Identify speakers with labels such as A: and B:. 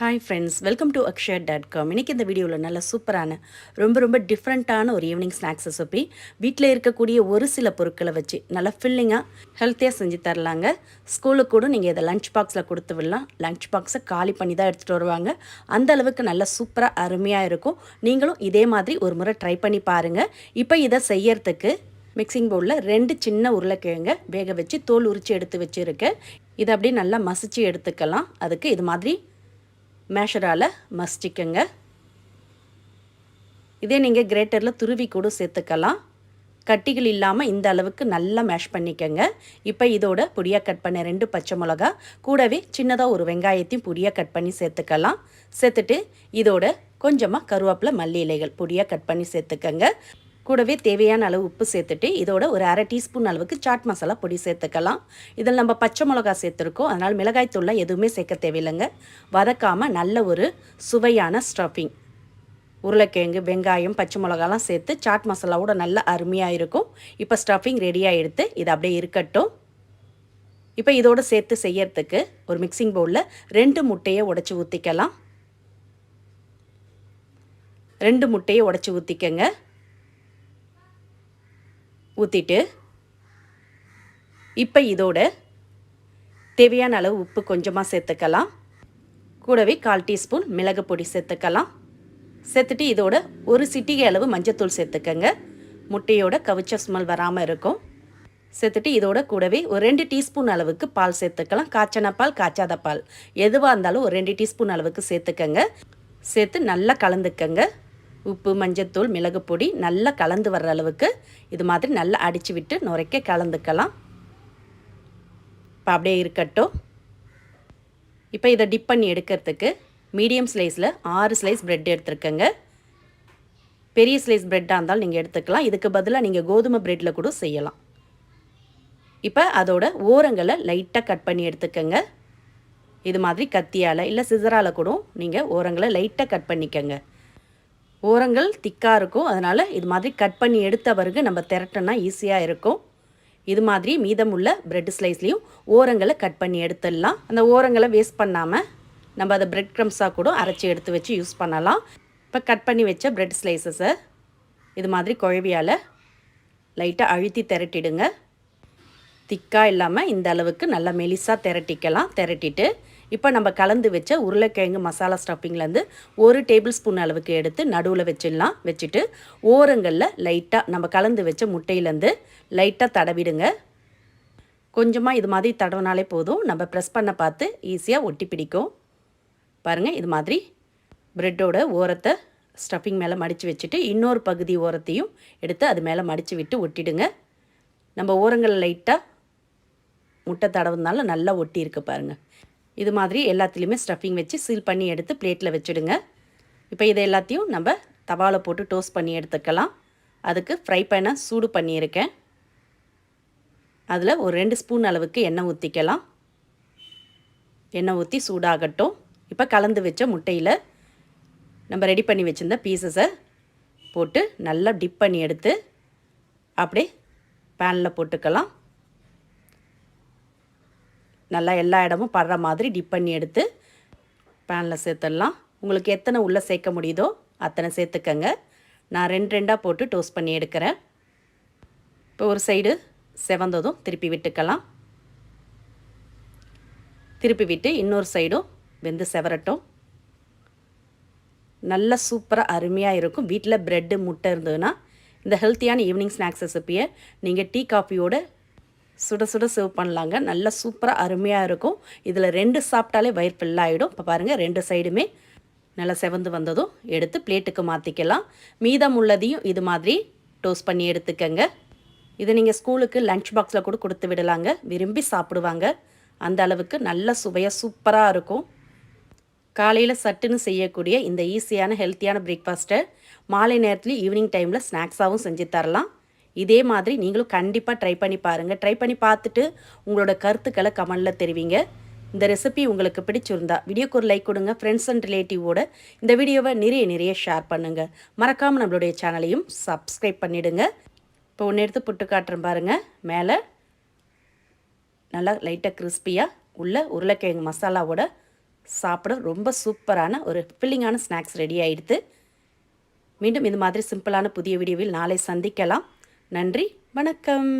A: Hi friends welcome to Akshaya dot com இன்றைக்கி இந்த வீடியோவில் நல்ல சூப்பரான ரொம்ப ரொம்ப டிஃப்ரெண்ட்டான ஒரு ஈவினிங் ஸ்நாக்ஸ் ரெசிபி வீட்டில் இருக்கக்கூடிய ஒரு சில பொருட்களை வச்சு நல்லா ஃபில்லிங்காக ஹெல்த்தியாக செஞ்சு தரலாங்க. ஸ்கூலுக்கு கூட நீங்கள் இதை லஞ்ச் பாக்ஸில் கொடுத்து விடலாம். லஞ்ச் பாக்ஸை காலி பண்ணி தான் எடுத்துகிட்டு வருவாங்க. அந்த அளவுக்கு நல்லா சூப்பராக அருமையாக இருக்கும். நீங்களும் இதே மாதிரி ஒரு முறை ட்ரை பண்ணி பாருங்கள் இப்போ இதை செய்யறதுக்கு மிக்சிங் பவுலில் ரெண்டு சின்ன உருளைக்கிழங்க வேக வச்சு தோல் உரித்து எடுத்து வச்சுருக்கேன். இதை அப்படியே நல்லா மசிச்சு எடுத்துக்கலாம். அதுக்கு இது மாதிரி மேஷரால் மஸ்டிக்குங்க. இதே நீங்கள் கிரேட்டரில் துருவி கூட சேர்த்துக்கலாம். கட்டிகள் இல்லாமல் இந்த அளவுக்கு நல்லா மேஷ் பண்ணிக்கோங்க. இப்போ இதோட பொடியாக கட் பண்ண ரெண்டு பச்சை மிளகா கூடவே சின்னதாக ஒரு வெங்காயத்தையும் பொடியாக கட் பண்ணி சேர்த்துக்கலாம். சேர்த்துட்டு இதோட கொஞ்சமாக கருவேப்பிலை மல்லி இலைகள் பொடியாக கட் பண்ணி சேர்த்துக்கங்க. கூடவே தேவையான அளவு உப்பு சேர்த்துட்டு இதோட ஒரு அரை டீஸ்பூன் அளவுக்கு சாட் மசாலா பொடி சேர்த்துக்கலாம். இதில் நம்ம பச்சை மிளகா சேர்த்துருக்கோம். அதனால் மிளகாய்த்தூள்லாம் எதுவுமே சேர்க்க தேவையில்லைங்க. வதக்காமல் நல்ல ஒரு சுவையான ஸ்டஃபிங் உருளைக்கிழங்கு வெங்காயம் பச்சை மிளகாலாம் சேர்த்து சாட் மசாலாவோட நல்லா அருமையாக இருக்கும். இப்போ ஸ்டஃபிங் ரெடியாக எடுத்து இது அப்படியே இருக்கட்டும். இப்போ இதோடு சேர்த்து செய்யறதுக்கு ஒரு மிக்சிங் பவுலில் ரெண்டு முட்டையை உடச்சி ஊற்றிக்கலாம் ரெண்டு முட்டையை உடச்சி ஊற்றிக்கங்க ஊற்றிட்டு இப்போ இதோட தேவையான அளவு உப்பு கொஞ்சமாக சேர்த்துக்கலாம். கூடவே கால் டீஸ்பூன் மிளகு பொடி சேர்த்துக்கலாம். சேர்த்துட்டு இதோட ஒரு சிட்டிகை அளவு மஞ்சத்தூள் சேர்த்துக்கங்க. முட்டையோட கவிச்ச ஸ்மெல் வராமல் இருக்கும். சேர்த்துட்டு இதோட கூடவே ஒரு ரெண்டு டீஸ்பூன் அளவுக்கு பால் சேர்த்துக்கலாம். காய்ச்சன பால் காய்ச்சாத பால். எதுவாக இருந்தாலும் ஒரு ரெண்டு டீஸ்பூன் அளவுக்கு சேர்த்துக்கங்க. சேர்த்து நல்லா கலந்துக்கங்க. உப்பு மஞ்சத்தூள் மிளகு பொடி நல்லா கலந்து வர்ற அளவுக்கு இது மாதிரி நல்லா அடித்து விட்டு நுரைக்க கலந்துக்கலாம். இப்போ அப்படியே இருக்கட்டும். இப்போ இதை டிப் பண்ணி எடுக்கிறதுக்கு மீடியம் ஸ்லைஸில் ஆறு ஸ்லைஸ் ப்ரெட் எடுத்துருக்கேங்க. பெரிய ஸ்லைஸ் ப்ரெட்டாக இருந்தாலும் நீங்கள் எடுத்துக்கலாம். இதுக்கு பதிலாக நீங்கள் கோதுமை ப்ரெட்டில் கூட செய்யலாம். இப்போ அதோட ஓரங்களை லைட்டாக கட் பண்ணி எடுத்துக்கோங்க. இது மாதிரி கத்தியால் இல்லை சிசரால் கூட நீங்கள் ஓரங்களை லைட்டாக கட் பண்ணிக்கோங்க. ஓரங்கள் திக்காக இருக்கும். அதனால் இது மாதிரி கட் பண்ணி எடுத்த பிறகு நம்ம திரட்டோன்னா ஈஸியாக இருக்கும். இது மாதிரி மீதமுள்ள ப்ரெட் ஸ்லைஸ்லேயும் ஓரங்களை கட் பண்ணி எடுத்துடலாம். அந்த ஓரங்களை வேஸ்ட் பண்ணாமல் நம்ம அதை ப்ரெட் க்ரம்ஸாக கூட அரைச்சி எடுத்து வச்சு யூஸ் பண்ணலாம். இப்போ கட் பண்ணி வச்ச ப்ரெட் ஸ்லைசஸை இது மாதிரி குழவியால் லைட்டாக அழுத்தி திரட்டிடுங்க. திக்காக இல்லாமல் இந்த அளவுக்கு நல்லா மெலிசாக திரட்டிக்கலாம். திரட்டிட்டு இப்போ நம்ம கலந்து வச்ச உருளைக்கிழங்கு மசாலா ஸ்டஃபிங்லேருந்து ஒரு டேபிள் ஸ்பூன் அளவுக்கு எடுத்து நடுவில் வச்சிடலாம். வச்சுட்டு ஓரங்களில் லைட்டாக நம்ம கலந்து வச்ச முட்டையிலேருந்து லைட்டாக தடவிடுங்க. கொஞ்சமாக இது மாதிரி தடவினாலே போதும். நம்ம ப்ரெஸ் பண்ண பார்த்து ஈஸியாக ஒட்டி பிடிக்கும். பாருங்கள் இது மாதிரி ப்ரெட்டோட ஓரத்தை ஸ்டஃபிங் மேலே மடித்து வச்சுட்டு இன்னொரு பகுதி ஓரத்தையும் எடுத்து அது மேலே மடித்து விட்டு ஒட்டிடுங்க. நம்ம ஓரங்களில் லைட்டாக முட்டை தடவுனால நல்லா ஒட்டி இருக்கு பாருங்கள் இது மாதிரி எல்லாத்துலேயுமே ஸ்டஃபிங் வச்சு சீல் பண்ணி எடுத்து பிளேட்டில் வச்சுடுங்க. இப்போ இதை எல்லாத்தையும் நம்ம தவாவில் போட்டு டோஸ்ட் பண்ணி எடுத்துக்கலாம். அதுக்கு ஃப்ரை பேனை சூடு பண்ணியிருக்கேன். அதில் ஒரு ரெண்டு ஸ்பூன் அளவுக்கு எண்ணெய் ஊற்றிக்கலாம் எண்ணெய் ஊற்றி சூடாகட்டும். இப்போ கலந்து வச்ச முட்டையில் நம்ம ரெடி பண்ணி வச்சுருந்த பீசஸை போட்டு நல்லா டிப் பண்ணி எடுத்து அப்படியே பேனில் போட்டுக்கலாம். நல்லா எல்லா இடமும் படுற மாதிரி டிப் பண்ணி எடுத்து பேனில் சேர்த்துடலாம். உங்களுக்கு எத்தனை உள்ளே சேர்க்க முடியுதோ அத்தனை சேர்த்துக்கங்க. நான் ரெண்டு ரெண்டாக போட்டு டோஸ்ட் பண்ணி எடுக்கிறேன். இப்போ ஒரு சைடு செவந்ததும் திருப்பி விட்டுக்கலாம். திருப்பி விட்டு இன்னொரு சைடும் வெந்து செவரட்டும். நல்ல சூப்பராக அருமையாக இருக்கும். வீட்டில் ப்ரெட்டு முட்டை இருந்ததுன்னா இந்த ஹெல்த்தியான ஈவினிங் ஸ்நாக்ஸ் ரெசிப்பியை நீங்கள் டீ காஃபியோட சுட சுட சர்வ் பண்ணலாங்க. நல்லா சூப்பராக அருமையாக இருக்கும். இதில் ரெண்டு சாப்பிட்டாலே வயிறு ஃபில்லாகிடும் இப்போ பாருங்கள் ரெண்டு சைடுமே நல்லா செவந்து வந்ததும் எடுத்து பிளேட்டுக்கு மாற்றிக்கலாம் மீதம் உள்ளதையும் இது மாதிரி டோஸ்ட் பண்ணி எடுத்துக்கங்க. இதை நீங்கள் ஸ்கூலுக்கு லஞ்ச் பாக்ஸில் கூட கொடுத்து விடலாங்க. விரும்பி சாப்பிடுவாங்க. அந்த அளவுக்கு நல்ல சுவையாக சூப்பராக இருக்கும். காலையில் சட்டுன்னு செய்யக்கூடிய இந்த ஈஸியான ஹெல்த்தியான பிரேக்ஃபாஸ்ட்டை மாலை நேரத்துலேயும் ஈவினிங் டைமில் ஸ்நாக்ஸாகவும் செஞ்சு தரலாம். இதே மாதிரி நீங்களும் கண்டிப்பாக ட்ரை பண்ணி பாருங்கள் ட்ரை பண்ணி பார்த்துட்டு உங்களோட கருத்துக்களை கமெண்டில் தெரிவிங்க. இந்த ரெசிபி உங்களுக்கு பிடிச்சிருந்தா வீடியோக்கு ஒரு லைக் கொடுங்க ஃப்ரெண்ட்ஸ் அண்ட் ரிலேட்டிவோட இந்த வீடியோவை நிறைய நிறைய ஷேர் பண்ணுங்கள் மறக்காமல் நம்மளுடைய சேனலையும் சப்ஸ்கிரைப் பண்ணிவிடுங்க இப்போ ஒன்று எடுத்து புட்டு காட்டுறேன் பாருங்கள் மேலே நல்லா லைட்டாக கிறிஸ்பியாக உள்ள உருளைக்கிழங்கு மசாலாவோட சாப்பிட ரொம்ப சூப்பரான ஒரு ஃபில்லிங்கான ஸ்நாக்ஸ் ரெடி ஆகிடுது மீண்டும் இது மாதிரி சிம்பிளான புதிய வீடியோவில் நாளை சந்திக்கலாம். நன்றி வணக்கம்.